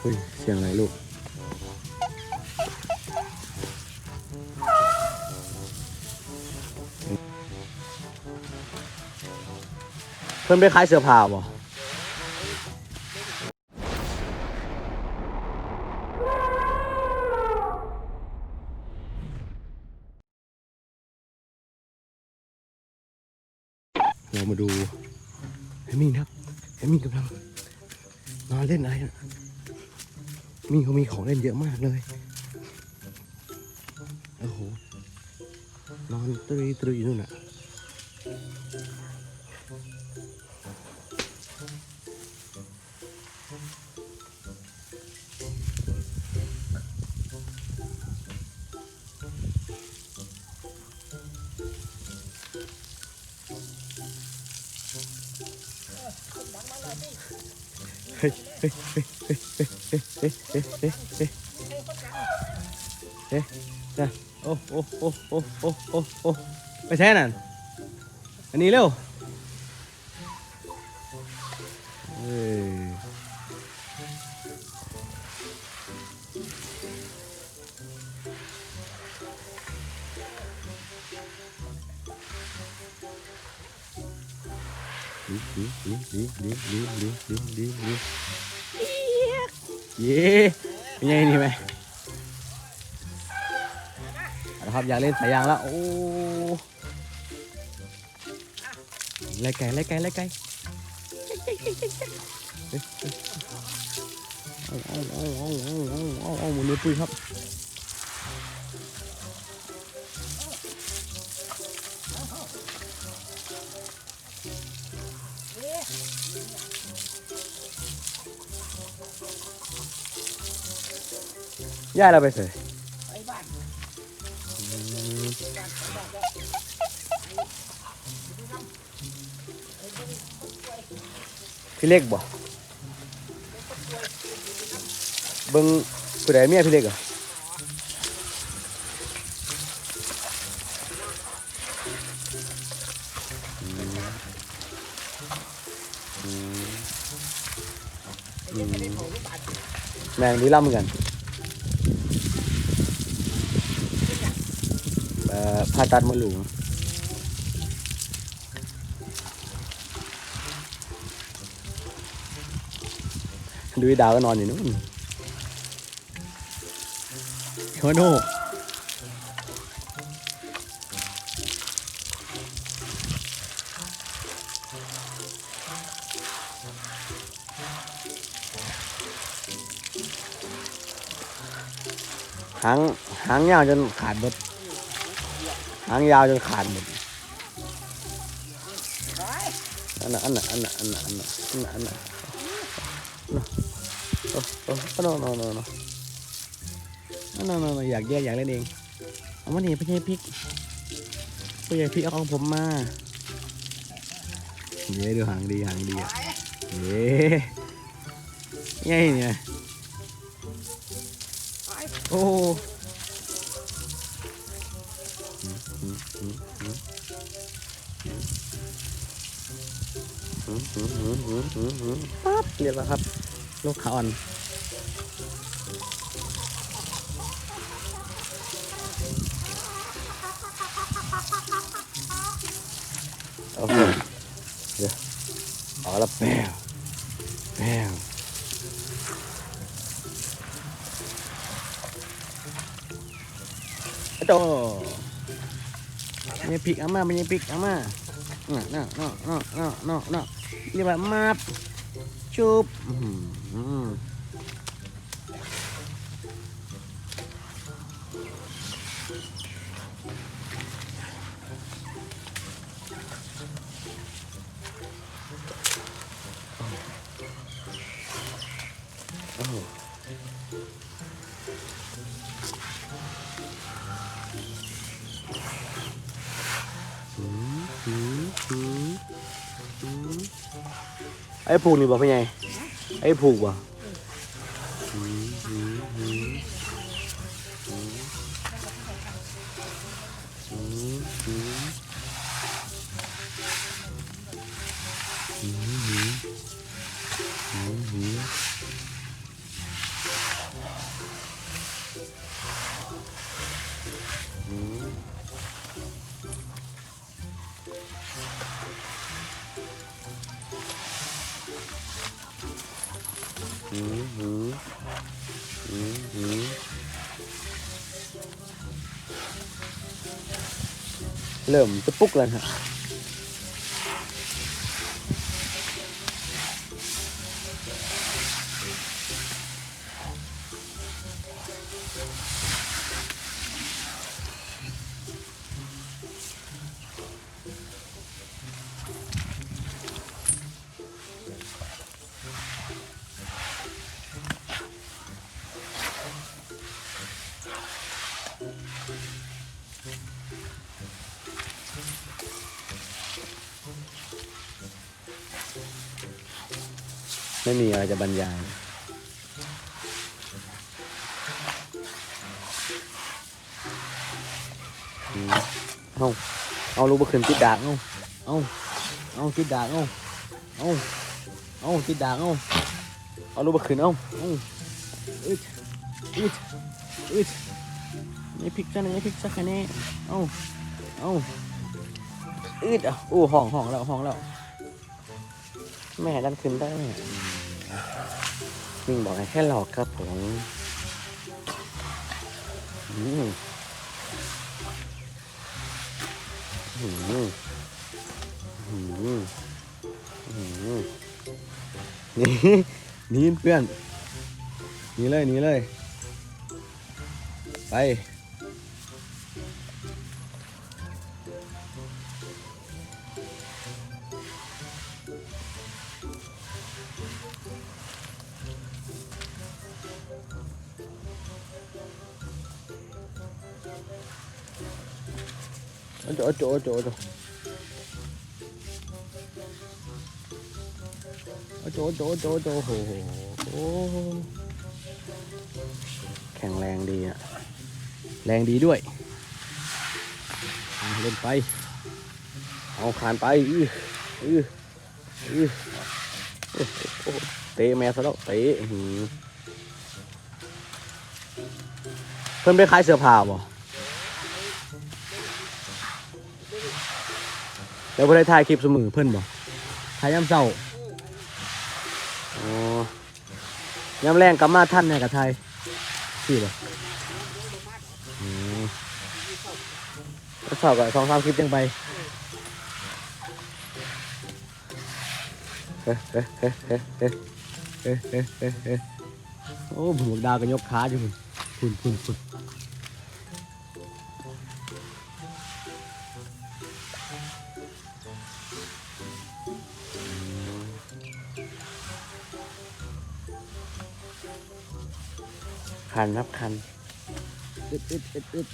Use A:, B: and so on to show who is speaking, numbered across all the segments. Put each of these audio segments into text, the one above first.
A: เฮ้ยเสียงอะไรลูกเพิ่นไปขายเสื้อผ้าบ่เรามาดู เอมี่นะครับเอมี่กำลังนอนเล่นอะไรนะมีเขามีของเล่นเยอะมากเลย โอ้โห นอนตรีตรีนู่นน่ะ เฮ้ยนะโอ้โอ้โอ้โอ้โอ้โอ้โอ้ไปใช่นั่นอันนี้เร็ว เย้เป็นไงนี่ไหมเอาละครับอยากเล่นสายยางแล้ว โอ้ไล่ไก่ไล่ไก่ไล่ไก่เอาเอาเอาเอาเอาเอาเอาเอาหมุนมือปุ้ยครับย่าเราไปเส ย่าเรา
B: ไปบ้าน
A: พี่เล็กบ่เบิ่งผู้ใดเมียพี่เล็กอะแมงดีล่ำเหมือนกันเอ่อ ผ่าตัดมดลูกดูดาวก็นอนอยู่นู่นโคโน่หางหางยาวจนขาดหมดางยาวจนขาดหมดอันน่ะอันน่ะอันน่ะอันน่ะอันน่ะอันน่ะอันน่ะโอ้โอ้โนโนโนโนโนโนโนอยากแยกอยากเล่นเองเอามาหนีพี่ใหญ่พริกพี่ใหญ่พริกเอาของผมมาเย้ดูหางดีหางดีอะเย้ไงเนี่ยโอ้ ปั๊บเรียบร้อยครับ ลูกขาอ่อนโอเคเดี๋ยวเอาละแปวแปวโตไม่พริกเอามาไม่พริกเอามาน่ะน่ะน่ะน่ะน่ะน่ะน่ะ เรียกว่ามาบจุบ ไอ้ผูกนี่บ่พี่ใหญ่ไอ้ผูกบ่ หือหือหือหือเริ่มจะปลุกแล้วฮะ ไม่มีอะไรจะบรรยายเอาเอาลูกบะขืนติดดากเอาเอาเอาติดดากเอาเอาเอาติดดากเอาเอาลูกบะขืนเอาเอาอึดอึดอึดนี่พิกซะนี่พิกซะแค่นี้เอาเอาอึดอะโอ้ห้องห้องแล้วห้องแล้ว แม่ดันขึ้นได้นิ่งบอกให้แค่หลอกครับผมอืมอืมอืมอืมนี่นี่เพื่อนนี่เลยนี่เลย ไป Ocho, ocho, ocho, ocho. Ocho, โอ้โหแข็งแรงดีอะแรงดีด้วย เล่นไป เอาขานไปอืออืออือเตะแม่ซะแล้วเตะเพิ่นไปขายเสื้อผ้าบ่ เดี๋ยวไปได้ถ่ายคลิปเสมอเพื่อนบอกถ่ายย่ำเศร้าโอย่ำแรงกลับมาท่านเนกับไทยสี่บอกทดสอบกับสองสามคลิปยังไปโอ้ผมดาวกันยกขาอยู่คุณคุณคุณ คันครับคันอึดอึดอึดอึด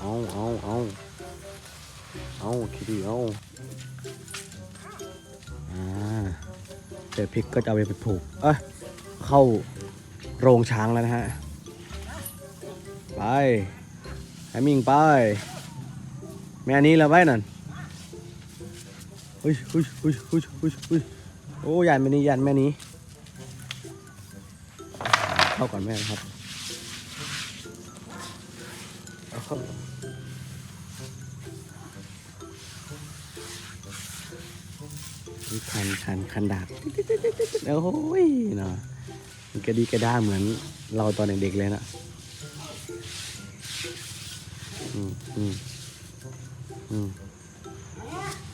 A: เอาเอาเอาเอาเอาคิดดีเอาอ่าเสร็จพริกก็จะเอาไปผูก เอ้ย เข้าโรงช้างแล้วนะฮะ ไปให้มิงไป แม่นี้แล้วไว้นั่นเฮ้ยเฮ้ยเฮ้ยเฮ้ยเฮ้ยเฮ้ยโอ้ยันแม่นี้ยันแม่นี้ เข้าก่อนแม่ครับ คันคันคันดาบโอ้ยเนาะมันกระดีกระด้าเหมือนเราตอนเด็กๆเลยนะอืมอืมอืม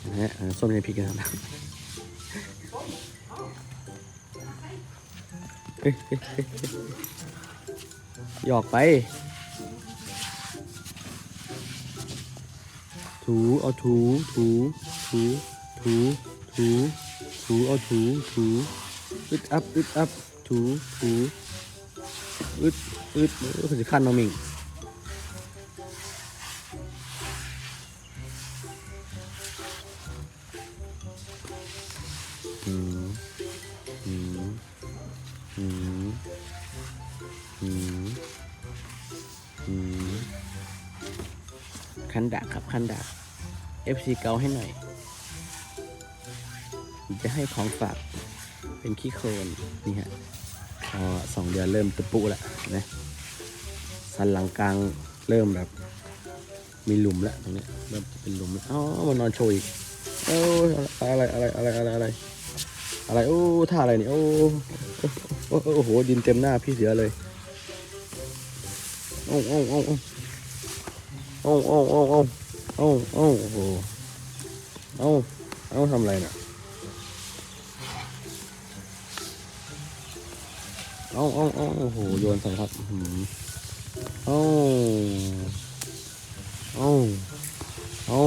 A: นะฮะส้มยายพริกนะเฮ้ยเฮ้ยเฮ้ยเฮ้ยหยอกไป ถู เอาถู ถู ถู ถู ถู ถูเอาถูถูอึดอัพอึดอัพถูถูอึดอึดอึดคือสิขั้นมามิงอืมอืมอืมอืมอืมคันดากครับคันดาก FC เกาให้หน่อย จะให้ของฝากเป็นขี้โคลนนี่ฮะพอสองเดือนเริ่มตะปุล้วนะสันหลังกลางเริ่มแบบ มีหลุมแล้วตรงนี้เริ่มเป็นหลุมแล้วอ๋อมันนอนโชว์อีกโอ้อะไรอะไรอะไรอะไรอะไรอะไรโอ้ท่าอะไรนี่โอ้โอ้โอ้โหดินเต็มหน้าพี่เสือเลยโอ้โอ้โอ้โอ้โอ้โอ้โอ้โอ้โอ้โอ้โอ้โหเอ้าเอ้าทำอะไรน่ะ เอาเอาเอาโอ้โห โยนใส่ครับอื้อหือเอาเอาเอา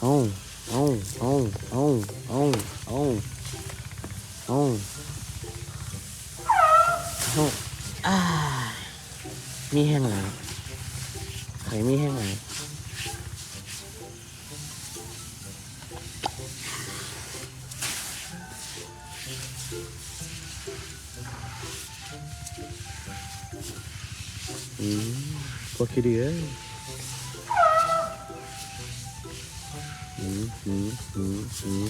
A: เอาเอาเอาเอาเอาเอาเอาเอาอ่ามีแห้งแล้วไข่มีแห้งแล้ว পাখি kia হুম হুম হুম হুম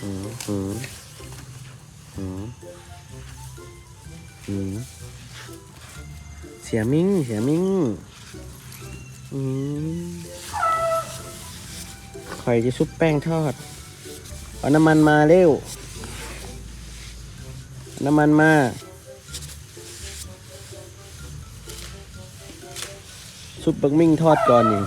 A: Mm-hmm. Mm-hmm. Mm-hmm. Xiaoming, Xiaoming. ไอยจะซุปแป้งทอด เอาน้ำมันมาเร็ว น้ำมันมา ซุปบักมิ่งทอดก่อนนี่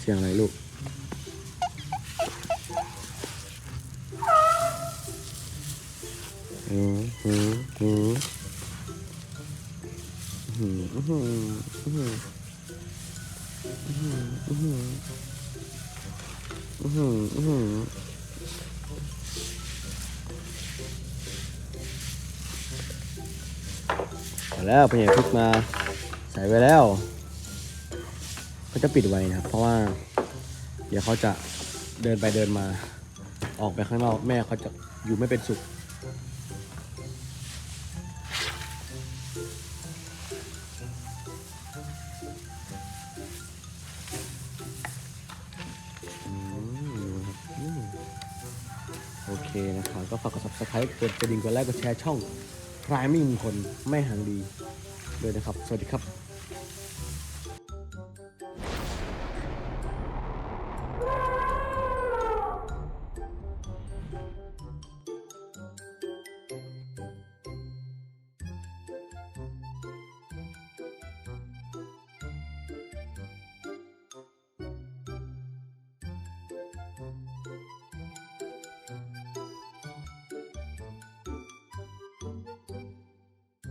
A: เสียงอะไรลูก แล้วเป็นใหญ่พริกมาใส่ไว้แล้วเขาจะปิดไว้นะครับ เพราะว่า เดี๋ยวเขาจะเดินไปเดินมา ออกไปข้างนอกแม่เขาจะอยู่ไม่เป็นสุข subscribe กดกระดิ่งกดไลค์กดแชร์ช่องพรายมิ่งมงคนไม่ห่างดีเลยนะครับ สวัสดีครับ